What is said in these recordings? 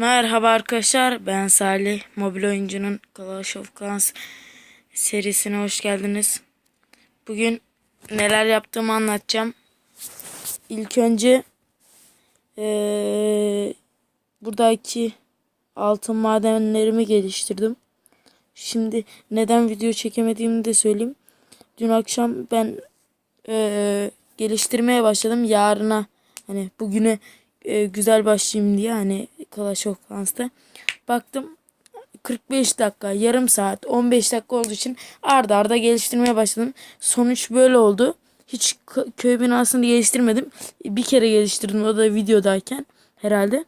Merhaba arkadaşlar ben Salih mobil oyuncunun Clash of Clans serisine hoş geldiniz. Bugün neler yaptığımı anlatacağım. İlk önce eee, buradaki altın madenlerimi geliştirdim. Şimdi neden video çekemediğimi de söyleyeyim. Dün akşam ben eee, geliştirmeye başladım. Yarına hani bugüne e, güzel başlayayım diye hani Clash of Clans'ta. Baktım 45 dakika, yarım saat, 15 dakika olduğu için arda arda geliştirmeye başladım. Sonuç böyle oldu. Hiç köy binasını geliştirmedim. Bir kere geliştirdim o da videodayken herhalde.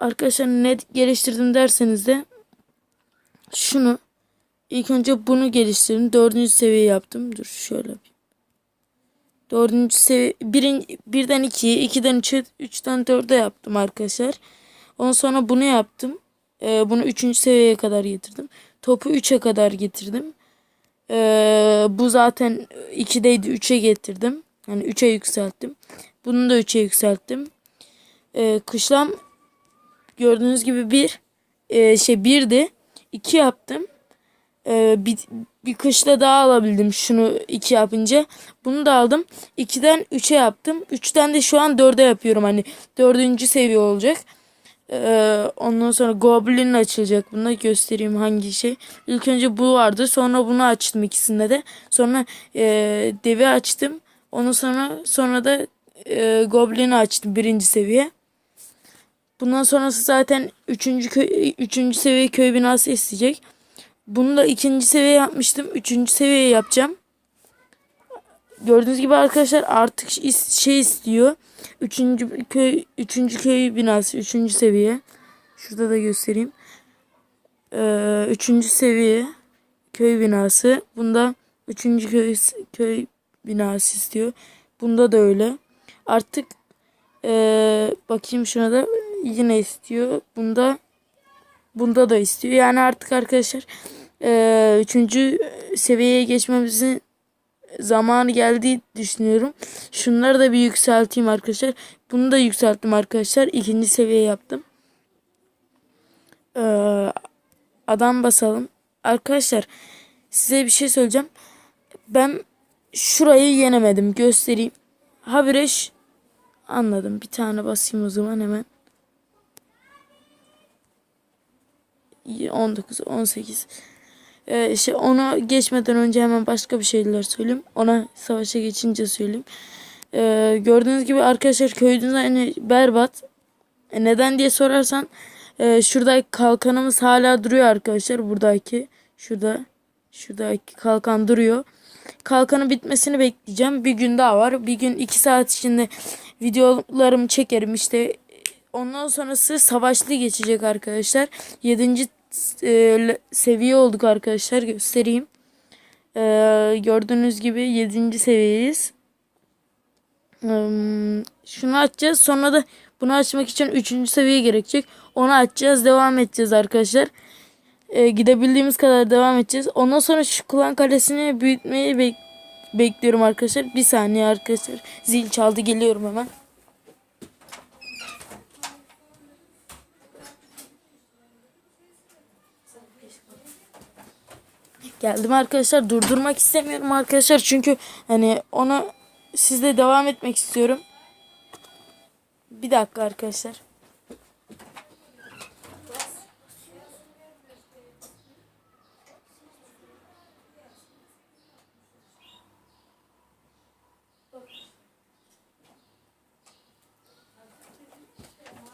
Arkadaşlar ne geliştirdim derseniz de şunu ilk önce bunu geliştirdim. Dördüncü seviye yaptım. Dur şöyle bir. Dördüncü seviye birin, birden ikiye, ikiden üçe, üçten dörde yaptım arkadaşlar. Ondan sonra bunu yaptım. Ee, bunu üçüncü seviyeye kadar getirdim. Topu üçe kadar getirdim. Ee, bu zaten 2'deydi 3'e getirdim. Yani 3'e yükselttim. Bunu da 3'e yükselttim. Ee, kışlam gördüğünüz gibi bir e, şey birdi. 2 yaptım. Ee, bir, bir kışla daha alabildim şunu 2 yapınca. Bunu da aldım. 2'den 3'e yaptım. 3'ten de şu an 4'e yapıyorum. Hani 4. seviye olacak. Ee, ondan sonra Goblin açılacak. Bunu da göstereyim hangi şey. İlk önce bu vardı. Sonra bunu açtım ikisinde de. Sonra e, devi açtım. Ondan sonra sonra da e, Goblin'i açtım birinci seviye. Bundan sonrası zaten 3. köy 3. seviye köy binası isteyecek. Bunu da ikinci seviye yapmıştım. Üçüncü seviye yapacağım. Gördüğünüz gibi arkadaşlar artık şey istiyor. Üçüncü köy, üçüncü köy binası, üçüncü seviye. Şurada da göstereyim. Ee, üçüncü seviye köy binası. Bunda üçüncü köy, köy binası istiyor. Bunda da öyle. Artık ee, bakayım şuna da yine istiyor. Bunda bunda da istiyor. Yani artık arkadaşlar ee, üçüncü seviyeye geçmemizin zamanı geldiği düşünüyorum. Şunları da bir yükselteyim arkadaşlar. Bunu da yükselttim arkadaşlar. İkinci seviye yaptım. Ee, adam basalım. Arkadaşlar size bir şey söyleyeceğim. Ben şurayı yenemedim. Göstereyim. Habireş anladım. Bir tane basayım o zaman hemen. 19, 18. Ee, şey onu geçmeden önce hemen başka bir şeyler söyleyeyim. Ona savaşa geçince söyleyeyim. Ee, gördüğünüz gibi arkadaşlar köyümüz hani berbat. E, neden diye sorarsan e, şuradaki kalkanımız hala duruyor arkadaşlar. Buradaki şurada şuradaki kalkan duruyor. Kalkanın bitmesini bekleyeceğim. Bir gün daha var. Bir gün iki saat içinde videolarımı çekerim işte. Ondan sonrası savaşlı geçecek arkadaşlar. Yedinci e, seviye olduk arkadaşlar. Göstereyim. E, gördüğünüz gibi 7. seviyeyiz. E, şunu açacağız. Sonra da bunu açmak için 3. seviye gerekecek. Onu açacağız. Devam edeceğiz arkadaşlar. E, gidebildiğimiz kadar devam edeceğiz. Ondan sonra şu klan kalesini büyütmeyi bek bekliyorum arkadaşlar. Bir saniye arkadaşlar. Zil çaldı. Geliyorum hemen. Geldim arkadaşlar. Durdurmak istemiyorum arkadaşlar. Çünkü hani onu sizle devam etmek istiyorum. Bir dakika arkadaşlar.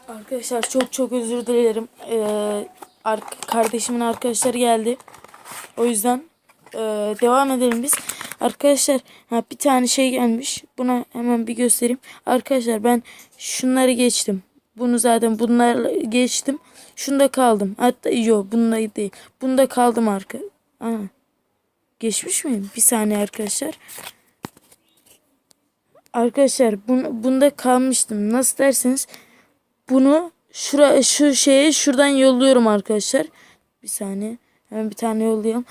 Arkadaşlar çok çok özür dilerim. Ee, ar- kardeşimin arkadaşları geldi. O yüzden e, devam edelim biz. Arkadaşlar ha, bir tane şey gelmiş. Buna hemen bir göstereyim. Arkadaşlar ben şunları geçtim. Bunu zaten bunlar geçtim. Şunda kaldım. Hatta yok bunda değil. Bunda kaldım arka. Aha. Geçmiş miyim? Bir saniye arkadaşlar. Arkadaşlar bun, bunda kalmıştım. Nasıl derseniz bunu şura şu şeye şuradan yolluyorum arkadaşlar. Bir saniye. Hemen bir tane yollayalım.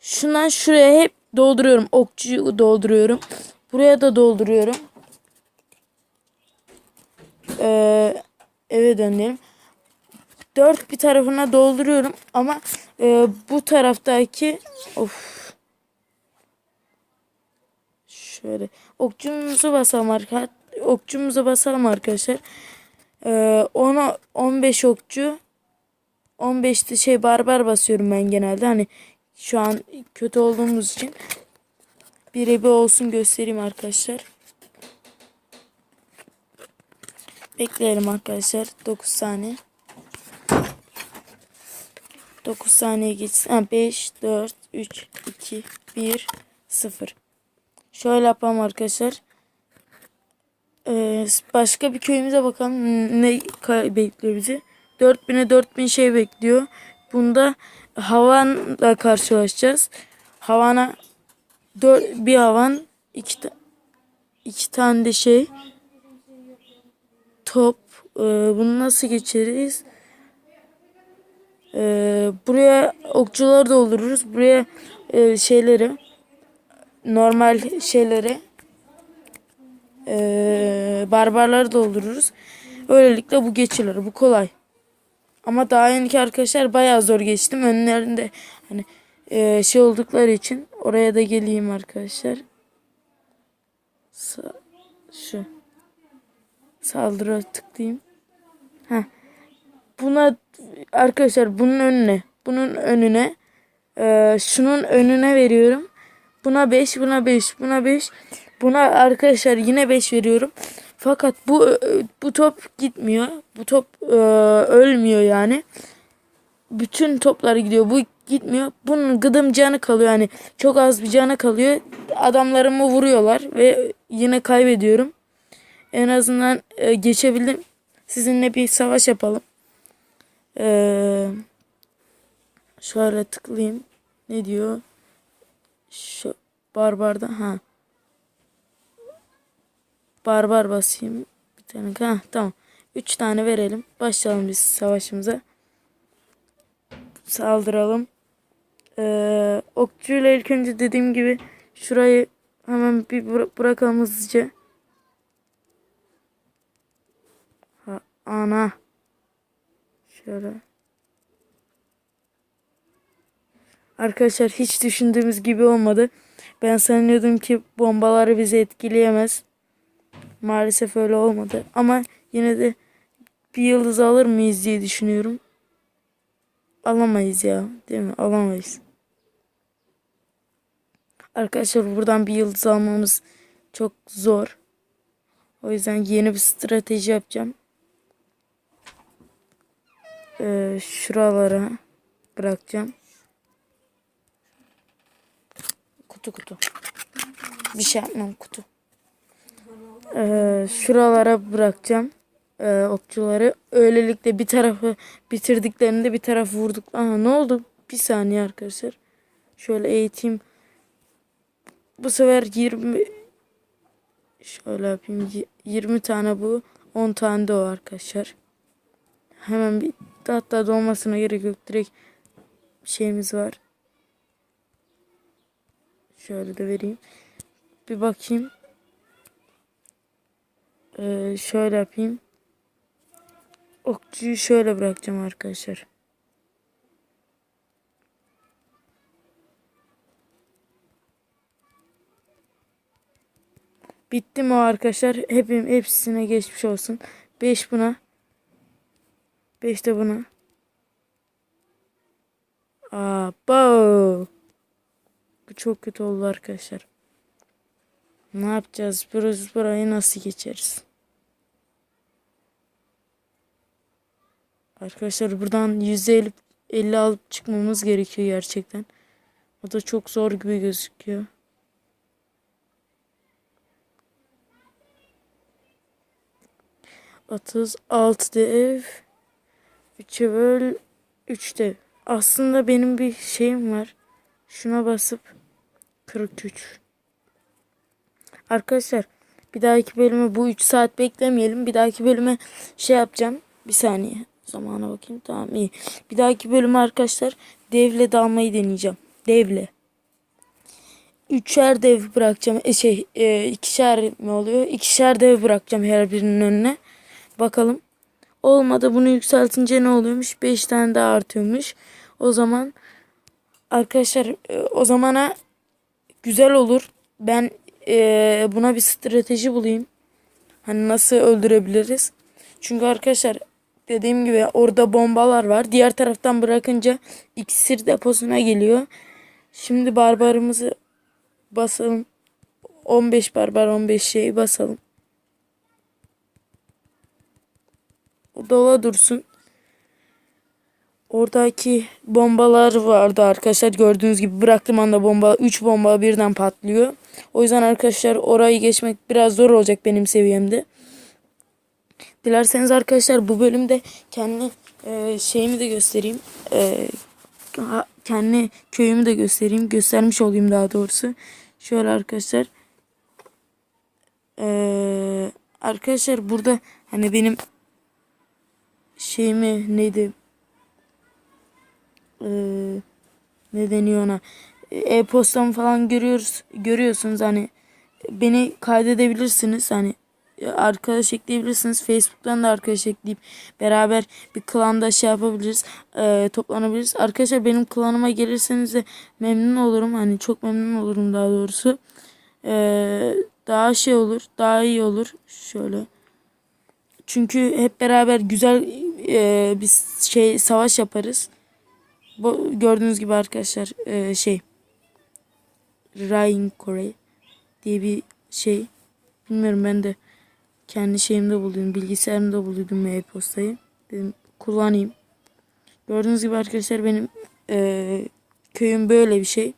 Şundan şuraya hep dolduruyorum. Okçuyu dolduruyorum. Buraya da dolduruyorum. Ee, eve dönelim. dört bir tarafına dolduruyorum ama e, bu taraftaki of şöyle okçumuzu basalım arkadaşlar. Okçumuza basalım arkadaşlar. Ee, ona 15 okçu 15'te şey barbar basıyorum ben genelde. Hani şu an kötü olduğumuz için bir ebe olsun göstereyim arkadaşlar. Bekleyelim arkadaşlar 9 saniye. 9 saniye geçsin. Ha, 5, 4, 3, 2, 1, 0. Şöyle yapalım arkadaşlar. Ee, başka bir köyümüze bakalım. Ne bekliyor bizi? 4000'e 4000 şey bekliyor. Bunda havanla karşılaşacağız. Havana 4, bir havan iki, ta- iki tane de şey top. Ee, bunu nasıl geçeriz? Ee, buraya okçuları doldururuz. Buraya e, şeyleri normal şeyleri e, barbarları doldururuz. Öylelikle bu geçilir. Bu kolay. Ama daha önceki arkadaşlar bayağı zor geçtim. Önlerinde hani e, şey oldukları için oraya da geleyim arkadaşlar. Sa şu saldırı tıklayayım. Heh. Buna arkadaşlar bunun önüne bunun önüne e, şunun önüne veriyorum. Buna 5, buna 5, buna 5. Buna arkadaşlar yine 5 veriyorum. Fakat bu bu top gitmiyor. Bu top e, ölmüyor yani. Bütün toplar gidiyor. Bu gitmiyor. Bunun gıdım canı kalıyor. Yani çok az bir canı kalıyor. Adamlarımı vuruyorlar ve yine kaybediyorum. En azından e, geçebildim. Sizinle bir savaş yapalım. Eee şöyle tıklayayım. Ne diyor? Şu barbarda ha. Barbar basayım. Bir tane. Ha tamam. Üç tane verelim. Başlayalım biz savaşımıza. Saldıralım. Ee, okçuyla ilk önce dediğim gibi şurayı hemen bir bıra- bırakalım hızlıca. Ha, ana. Şöyle. Arkadaşlar hiç düşündüğümüz gibi olmadı. Ben sanıyordum ki bombaları bizi etkileyemez. Maalesef öyle olmadı. Ama yine de bir yıldız alır mıyız diye düşünüyorum. Alamayız ya. Değil mi? Alamayız. Arkadaşlar buradan bir yıldız almamız çok zor. O yüzden yeni bir strateji yapacağım. Ee, şuralara bırakacağım. Kutu kutu. Bir şey yapmam kutu. Ee, şuralara bırakacağım. Ee, okçuları. Öylelikle bir tarafı bitirdiklerinde bir tarafı vurduk. Aha ne oldu? Bir saniye arkadaşlar. Şöyle eğiteyim. Bu sefer 20 şöyle yapayım. Y- 20 tane bu. 10 tane de o arkadaşlar. Hemen bir hatta dolmasına gerek yok. Direkt şeyimiz var. Şöyle de vereyim. Bir bakayım. Ee, şöyle yapayım. Okçuyu şöyle bırakacağım arkadaşlar. Bitti mi arkadaşlar? Hepim hepsine geçmiş olsun. 5 buna. 5 de buna. Abo. Bu çok kötü oldu arkadaşlar. Ne yapacağız? Burası burayı nasıl geçeriz? Arkadaşlar buradan %50 50 alıp çıkmamız gerekiyor gerçekten. O da çok zor gibi gözüküyor. Otuz altı ev. Üçe böl. Üçte. Aslında benim bir şeyim var. Şuna basıp 43. Arkadaşlar bir dahaki bölüme bu 3 saat beklemeyelim. Bir dahaki bölüme şey yapacağım. Bir saniye. Zamana bakayım. Tamam iyi. Bir dahaki bölüme arkadaşlar devle dalmayı deneyeceğim. Devle. Üçer dev bırakacağım. E şey e, ikişer mi oluyor? İkişer dev bırakacağım her birinin önüne. Bakalım. Olmadı bunu yükseltince ne oluyormuş? 5 tane daha artıyormuş. O zaman arkadaşlar e, o zamana güzel olur. Ben e, buna bir strateji bulayım. Hani nasıl öldürebiliriz? Çünkü arkadaşlar dediğim gibi orada bombalar var. Diğer taraftan bırakınca iksir deposuna geliyor. Şimdi barbarımızı basalım. 15 barbar 15 şeyi basalım. O dola dursun. Oradaki bombalar vardı arkadaşlar. Gördüğünüz gibi bıraktım anda bomba 3 bomba birden patlıyor. O yüzden arkadaşlar orayı geçmek biraz zor olacak benim seviyemde. Dilerseniz arkadaşlar bu bölümde kendi e, şeyimi de göstereyim. E, kendi köyümü de göstereyim. Göstermiş olayım daha doğrusu. Şöyle arkadaşlar. E, arkadaşlar burada hani benim şeyimi neydi? E, ne deniyor ona? E-postamı falan görüyoruz, görüyorsunuz hani beni kaydedebilirsiniz hani arkadaş ekleyebilirsiniz. Facebook'tan da arkadaş ekleyip beraber bir klanda şey yapabiliriz. E, toplanabiliriz. Arkadaşlar benim klanıma gelirseniz de memnun olurum. Hani çok memnun olurum daha doğrusu. E, daha şey olur. Daha iyi olur. Şöyle. Çünkü hep beraber güzel e, bir şey savaş yaparız. Bu, gördüğünüz gibi arkadaşlar e, şey Ryan Kore diye bir şey. Bilmiyorum ben de kendi şeyimde buldum. Bilgisayarımda buldum e-postayı. Dedim kullanayım. Gördüğünüz gibi arkadaşlar benim e, köyüm böyle bir şey.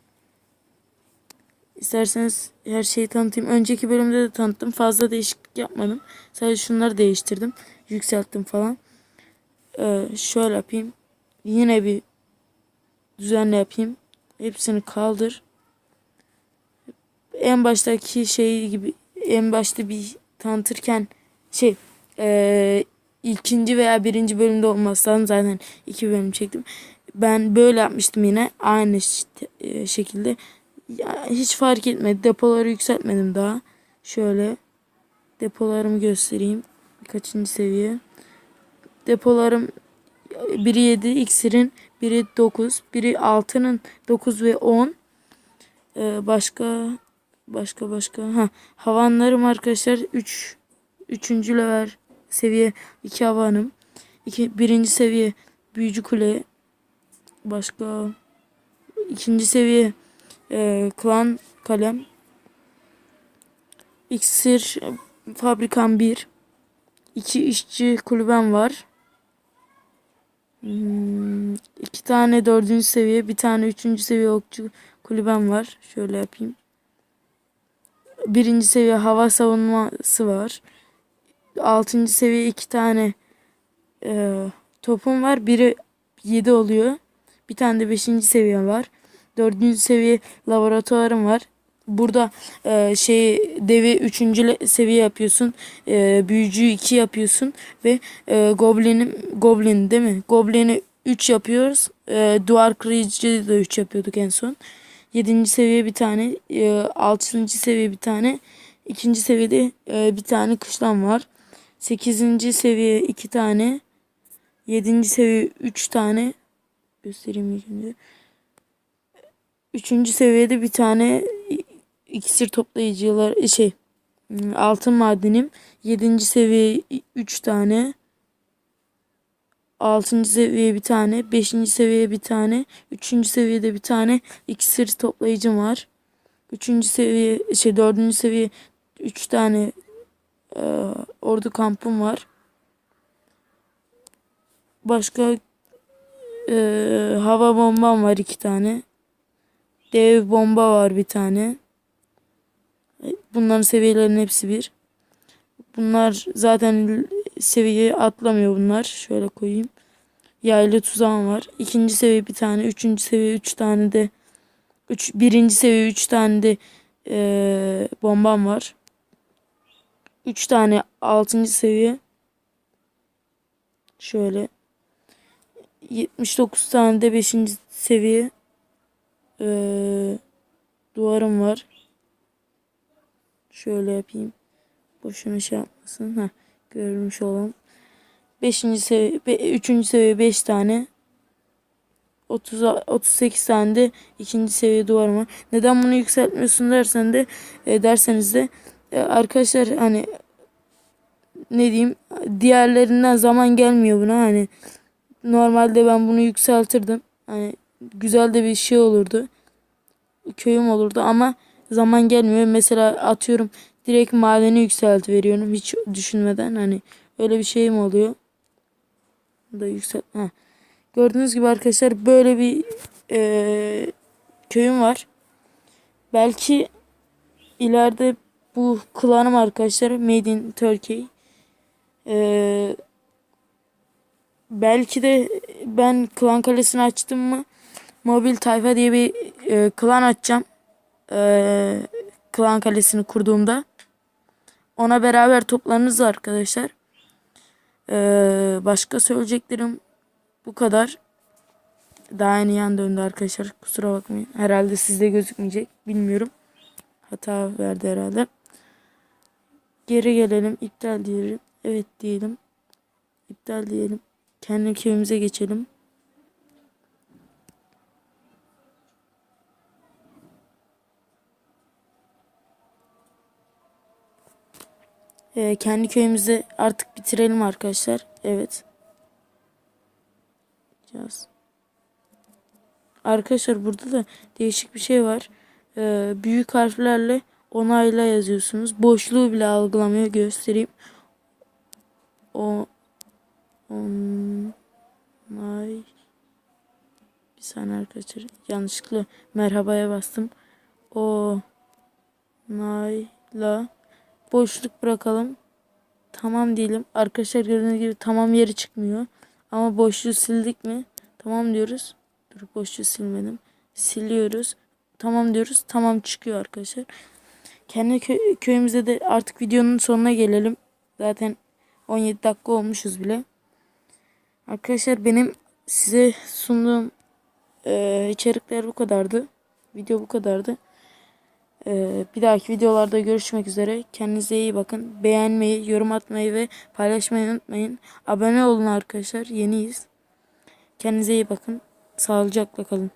İsterseniz her şeyi tanıtayım. Önceki bölümde de tanıttım. Fazla değişiklik yapmadım. Sadece şunları değiştirdim. Yükselttim falan. Ee, şöyle yapayım. Yine bir düzenle yapayım. Hepsini kaldır. En baştaki şey gibi en başta bir tanıtırken şey e, ikinci veya birinci bölümde olmazsan zaten iki bölüm çektim. Ben böyle yapmıştım yine aynı şekilde. Ya, hiç fark etmedi. Depoları yükseltmedim daha. Şöyle depolarımı göstereyim. Kaçıncı seviye. Depolarım biri 7 iksirin, biri 9, biri 6'nın 9 ve 10. Ee, başka Başka başka. Ha, havanlarım arkadaşlar 3 3. level seviye 2 havanım. 2 birinci seviye büyücü kule. Başka ikinci seviye e, klan kalem. İksir fabrikam 1. 2 işçi kulübem var. Hmm, iki tane dördüncü seviye, bir tane üçüncü seviye okçu kulübem var. Şöyle yapayım birinci seviye hava savunması var. Altıncı seviye iki tane e, topum var. Biri 7 oluyor. Bir tane de beşinci seviye var. Dördüncü seviye laboratuvarım var. Burada e, şey devi üçüncü seviye yapıyorsun. E, büyücüyü iki yapıyorsun ve e, goblinim goblin değil mi? Goblini 3 yapıyoruz. E, duvar kırıcıyı da 3 yapıyorduk en son. 7. seviye bir tane, 6. E, seviye bir tane, 2. seviyede e, bir tane kışlam var. 8. seviye 2 tane, 7. seviye 3 tane göstereyim şimdi. 3. seviyede bir tane iksir toplayıcılar şey altın madenim 7. seviye 3 tane 6. seviye bir tane, 5. seviye bir tane, 3. seviyede bir tane iksir toplayıcım var. 3. seviye şey 4. seviye 3 tane e, ordu kampım var. Başka e, hava bombam var iki tane. Dev bomba var bir tane. Bunların seviyelerinin hepsi bir. Bunlar zaten seviye atlamıyor bunlar. Şöyle koyayım. Yaylı tuzağım var. İkinci seviye bir tane. Üçüncü seviye üç tane de. Üç, birinci seviye üç tane de e, bombam var. Üç tane altıncı seviye. Şöyle. 79 tane de 5. seviye e, duvarım var. Şöyle yapayım. Boşuna şey yapmasın. Heh, görmüş olalım. 5. seviye 3. seviye 5 tane 30 38 tane de ikinci seviye duvarım var. Neden bunu yükseltmiyorsun dersen de e, derseniz de e, arkadaşlar hani ne diyeyim diğerlerinden zaman gelmiyor buna hani normalde ben bunu yükseltirdim. Hani güzel de bir şey olurdu. Köyüm olurdu ama zaman gelmiyor. Mesela atıyorum direkt madeni yükselt veriyorum hiç düşünmeden hani öyle bir şey mi oluyor? Da yükselt. Ha. Gördüğünüz gibi arkadaşlar böyle bir e, köyüm var. Belki ileride bu klanım arkadaşlar Made in Turkey. E, belki de ben klan kalesini açtım mı mobil tayfa diye bir e, klan açacağım. E, klan kalesini kurduğumda. Ona beraber toplanırız arkadaşlar. E, başka söyleyeceklerim bu kadar. Daha yeni yan döndü arkadaşlar. Kusura bakmayın. Herhalde sizde gözükmeyecek. Bilmiyorum. Hata verdi herhalde. Geri gelelim. İptal diyelim. Evet diyelim. İptal diyelim. Kendi köyümüze geçelim. Ee, kendi köyümüzü artık bitirelim arkadaşlar. Evet. Yaz. Arkadaşlar burada da değişik bir şey var. Ee, büyük harflerle onayla yazıyorsunuz. Boşluğu bile algılamıyor. Göstereyim. O onay bir saniye arkadaşlar. Yanlışlıkla merhabaya bastım. O onayla boşluk bırakalım. Tamam diyelim. Arkadaşlar gördüğünüz gibi tamam yeri çıkmıyor. Ama boşluğu sildik mi? Tamam diyoruz. Dur boşluğu silmedim. Siliyoruz. Tamam diyoruz. Tamam çıkıyor arkadaşlar. Kendi kö- köyümüzde de artık videonun sonuna gelelim. Zaten 17 dakika olmuşuz bile. Arkadaşlar benim size sunduğum e, içerikler bu kadardı. Video bu kadardı. E, bir dahaki videolarda görüşmek üzere. Kendinize iyi bakın. Beğenmeyi, yorum atmayı ve paylaşmayı unutmayın. Abone olun arkadaşlar. Yeniyiz. Kendinize iyi bakın. Sağlıcakla kalın.